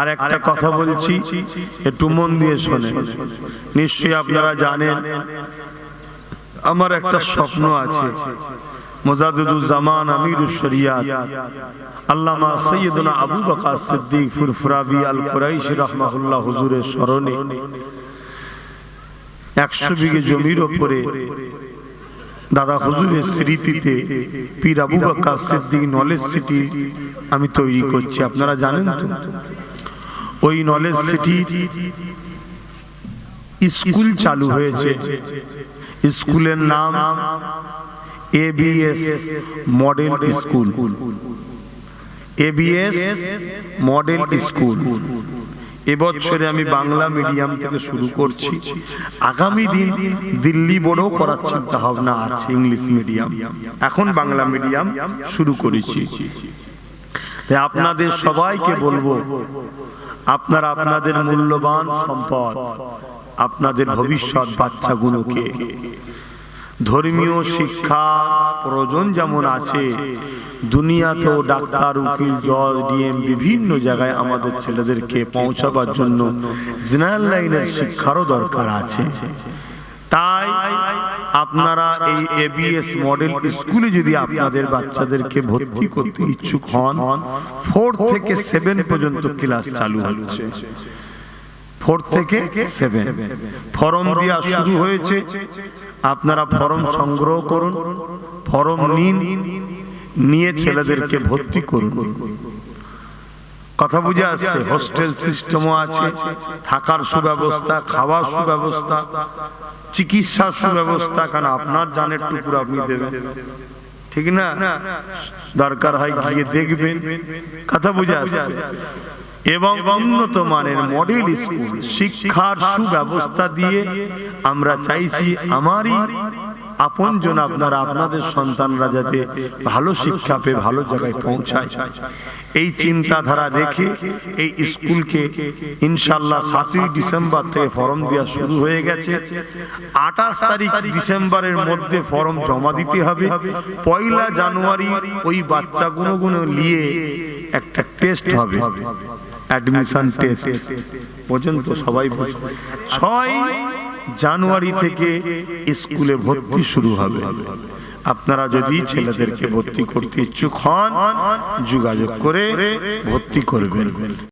আর একটা কথা বলছি একটু মন দিয়ে শোনেন। নিশ্চয়ই আপনারা জানেন আমার একটা স্বপ্ন আছে। মোজাদুজ্জামান আমিরুল শরিয়াত। আল্লামা সৈয়দনা আবু বকর সিদ্দিক ফুরফুরাবি আল কুরাইশ রহমাহুল্লাহ হুজুরের স্মরণে একশো বিঘে জমির ওপরে দাদা হুজুরের স্মৃতিতে পীর আবু বকর সিদ্দিক নলেজ সিটি আমি তৈরি করছি। আপনারা জানেন তো? ওই নলেজ সিটি স্কুল চালু হয়েছে। স্কুলের নাম A B S model school A B S model school এবছরে আমি বাংলা মিডিয়াম থেকে শুরু করছি। আগামী দিন দিল্লি বোর্ডও করার চিন্তা ভাবনা আছে ইংলিশ মিডিয়াম এখন বাংলা মিডিয়াম শুরু করেছি। তাই আপনাদের সবাইকে বলব, আপনারা আপনাদের মূল্যবান সম্পদ, আপনাদের ভবিষ্যৎ বাচ্চাগুলোকে, ধর্মীয় শিক্ষা প্রয়োজন যেমন আছে, দুনিয়াতেও ডাক্তার, উকিল, জজ, ডিএম, বিভিন্ন জায়গায় আমাদের ছেলেদেরকে পৌঁছাবার জন্য জেনারেল লাইনের শিক্ষারও দরকার আছে। তাই আপনারা এই এবিএস মডেল স্কুলে যদি আপনাদের বাচ্চাদেরকে ভর্তি করতে ইচ্ছুক হন ফোর থেকে সেভেন পর্যন্ত ক্লাস চালু হচ্ছে। ফোর থেকে সেভেন ফর্ম দেওয়া শুরু হয়েছে। আপনারা ফর্ম সংগ্রহ করুন। ফর্ম নিন। নিয়ে ছেলেদেরকে ভর্তি করুন। কথা বুঝে আসছে হোস্টেল সিস্টেমও আছে থাকার সুব্যবস্থা খাওয়ার সুব্যবস্থা চিকিৎসার সুব্যবস্থা কারণ আপনার জানের টুকুর আপনি দেবেন ঠিক না দরকার হয় গিয়ে দেখবেন কথা বুঝে আসছে এবং উন্নত মানের মডেল স্কুল শিক্ষার সুব্যবস্থা দিয়ে আমরা চাইছি আমারই আপনজন আপনারা আপনাদের সন্তানরা যাতে ভালো শিক্ষা পেয়ে ভালো জায়গায় পৌঁছায়। এই চিন্তাধারা রেখে এই স্কুলকে ইনশাল্লাহ সাতই ডিসেম্বর থেকে ফর্ম দেওয়া শুরু হয়ে গেছে। আঠাশ তারিখ ডিসেম্বরের মধ্যে ফর্ম জমা দিতে হবে। পয়লা জানুয়ারি ওই বাচ্চা গুলো নিয়ে একটা টেস্ট হবে। Admission test. পর্যন্ত সবাই ছয় জানুয়ারি থেকে স্কুলে ভর্তি শুরু হবে। আপনারা যদি ছেলেদেরকে ভর্তি করতে ইচ্ছুক হন, যোগাযোগ করে ভর্তি করবেন।